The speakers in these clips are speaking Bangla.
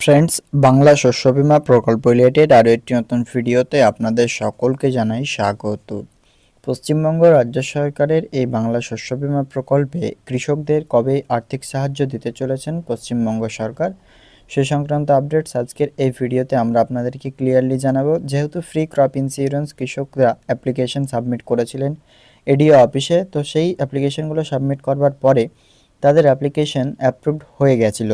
ফ্রেন্ডস বাংলা শস্য বীমা প্রকল্প রিলেটেড আরও একটি নতুন ভিডিওতে আপনাদের সকলকে জানাই স্বাগত। পশ্চিমবঙ্গ রাজ্য সরকারের এই বাংলা শস্য বীমা প্রকল্পে কৃষকদের কবে আর্থিক সাহায্য দিতে চলেছেন পশ্চিমবঙ্গ সরকার? সে সংক্রান্ত আপডেটস আজকের এই ভিডিওতে আমরা আপনাদেরকে ক্লিয়ারলি জানাব। যেহেতু ফ্রি ক্রপ ইন্স্যুরেন্স কৃষকরা অ্যাপ্লিকেশন সাবমিট করেছিলেন এডিও অফিসে তো সেই অ্যাপ্লিকেশনগুলো সাবমিট করবার পরে তাদের অ্যাপ্লিকেশন অ্যাপ্রুভড হয়ে গেছিল।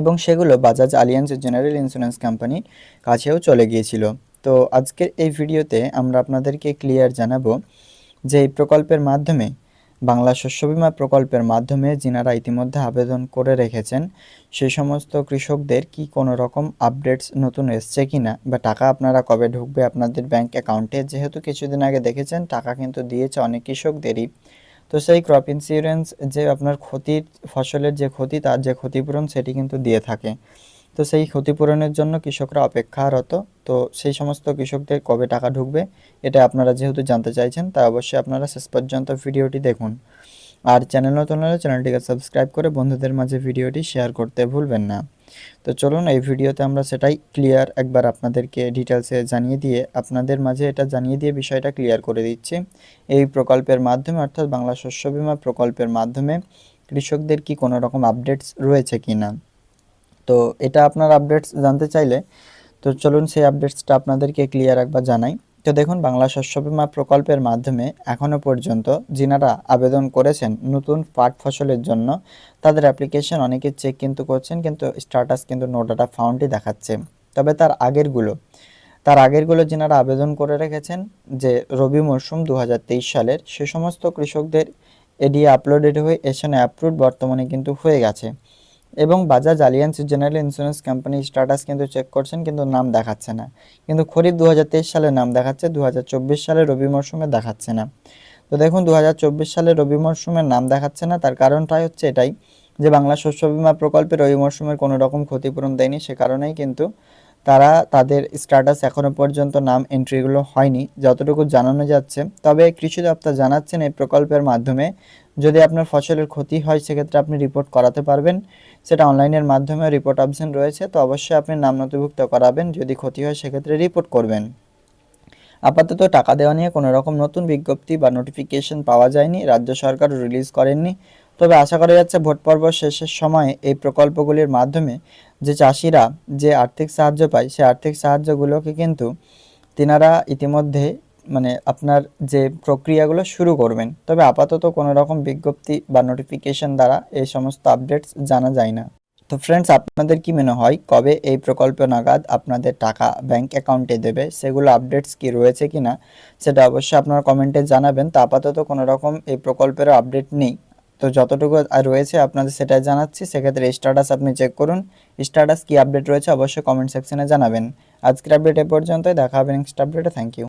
এবং সেগুলো বাজাজ আলিয়ান্স জেনারেল ইন্স্যুরেন্স কোম্পানির কাছেও চলে গিয়েছিল। তো আজকের এই ভিডিওতে আমরা আপনাদেরকে ক্লিয়ার জানাব যে এই প্রকল্পের মাধ্যমে, বাংলা শস্য বিমা প্রকল্পের মাধ্যমে যিনারা ইতিমধ্যে আবেদন করে রেখেছেন, সেই সমস্ত কৃষকদের কি কোনো রকম আপডেটস নতুন এসছে কি না বা টাকা আপনারা কবে ঢুকবে আপনাদের ব্যাংক অ্যাকাউন্টে যেহেতু কিছুদিন আগে দেখেছেন, টাকা কিন্তু দিয়েছে অনেক কৃষকদেরই তো সেই ক্রপ ইন্স্যুরেন্স যে আপনার ক্ষতির, ফসলের যে ক্ষতি, তার যে ক্ষতিপূরণ সেটি কিন্তু দিয়ে থাকে। তো সেই ক্ষতিপূরণের জন্য কৃষকরা অপেক্ষারত। তো সেই সমস্ত কৃষকদের কবে টাকা ঢুকবে, এটা আপনারা যেহেতু জানতে চাইছেন তা অবশ্যই আপনারা শেষ পর্যন্ত ভিডিওটি দেখুন। আর চ্যানেল নতুন হলে চ্যানেলটিকে সাবস্ক্রাইব করে বন্ধুদের মাঝে ভিডিওটি শেয়ার করতে ভুলবেন না। তো চলুন এই ভিডিওতে আমরা সেটাই ক্লিয়ার একবার আপনাদেরকে ডিটেলসে জানিয়ে দিয়ে আপনাদের মাঝে এটা জানিয়ে দিয়ে বিষয়টা ক্লিয়ার করে দিচ্ছি। এই প্রকল্পের মাধ্যমে অর্থাৎ বাংলা শস্য বীমা প্রকল্পের মাধ্যমে কৃষকদের কি কোনো রকম আপডেটস রয়েছে কি না? তো এটা আপনার আপডেটস জানতে চাইলে তো চলুন সেই আপডেটসটা আপনাদেরকে ক্লিয়ার একবার জানাই। তো দেখুন, বাংলা শস্য বীমা প্রকল্পের মাধ্যমে এখনও পর্যন্ত যিনারা আবেদন করেছেন নতুন পাট ফসলের জন্য। তাদের অ্যাপ্লিকেশন অনেকে চেক কিন্তু করছেন, কিন্তু স্ট্যাটাস কিন্তু নো ডাটা ফাউন্ডই দেখাচ্ছে। তবে তার আগেরগুলো তার আগেরগুলো যিনারা আবেদন করে রেখেছেন যে রবি মরশুম দু হাজার তেইশ সালের, সে সমস্ত কৃষকদের এডিএ আপলোডেড হয়ে এসনে অ্যাপ্রুভ বর্তমানে কিন্তু হয়ে গেছে। এবং Bajaj Allianz general insurance company status কিন্তু চেক করছেন, কিন্তু নাম দেখাচ্ছে না। কিন্তু খরিফ দু সালে নাম দেখাচ্ছে দু হাজার চব্বিশ সালে রবি মরশুমে দেখাচ্ছে না। তো দেখুন দু হাজার চব্বিশ সালে রবি মরশুমে নাম দেখাচ্ছে না, তার কারণটাই হচ্ছে এটাই যে বাংলা শস্য বিমা প্রকল্পে রবি মরশুমের কোনো রকম ক্ষতিপূরণ দেয়নি, সে কারণেই কিন্তু তারা তাদের স্ট্যাটাস এখনও পর্যন্ত নাম এন্ট্রিগুলো হয়নি, যতটুকু জানানো যাচ্ছে। তবে কৃষি দপ্তর জানাচ্ছেন এই প্রকল্পের মাধ্যমে যদি আপনার ফসলের ক্ষতি হয়, সেক্ষেত্রে আপনি রিপোর্ট করাতে পারবেন। সেটা অনলাইনের মাধ্যমে রিপোর্ট অপশন রয়েছে, তো অবশ্যই আপনি নাম নথিভুক্ত করাবেন। যদি ক্ষতি হয়, সেক্ষেত্রে রিপোর্ট করবেন। আপাতত টাকা দেওয়া নিয়ে কোনো রকম নতুন বিজ্ঞপ্তি বা নোটিফিকেশন পাওয়া যায়নি। রাজ্য সরকার রিলিজ করেননি। তবে আশা করা যাচ্ছে ভোট পর্ব শেষের সময়ে এই প্রকল্পগুলির মাধ্যমে যে চাষিরা যে আর্থিক সাহায্য পায় সেই আর্থিক সাহায্যগুলোকে কিন্তু তিনারা ইতিমধ্যে মানে আপনার যে প্রক্রিয়াগুলো শুরু করবেন। তবে আপাতত কোনো রকম বিজ্ঞপ্তি বা নোটিফিকেশন দ্বারা এই সমস্ত আপডেটস জানা যায় না। তো ফ্রেন্ডস আপনাদের কি মনে হয়, কবে এই প্রকল্প নাগাদ আপনাদের টাকা ব্যাংক অ্যাকাউন্টে দেবে, সেগুলো আপডেটস কি রয়েছে কি না সেটা অবশ্যই আপনারা কমেন্টে জানাবেন। তো আপাতত কোনো রকম এই প্রকল্পের আপডেট নেই। তো যতটুকু রয়েছে আপনাদের সেটাই জানাচ্ছি। সেক্ষেত্রে স্ট্যাটাস আপনি চেক করুন। স্ট্যাটাস কি আপডেট রয়েছে অবশ্যই কমেন্ট সেকশনে জানাবেন। আজকের আপডেট এ পর্যন্তই। দেখা হবে নেক্সট আপডেটে থ্যাংক ইউ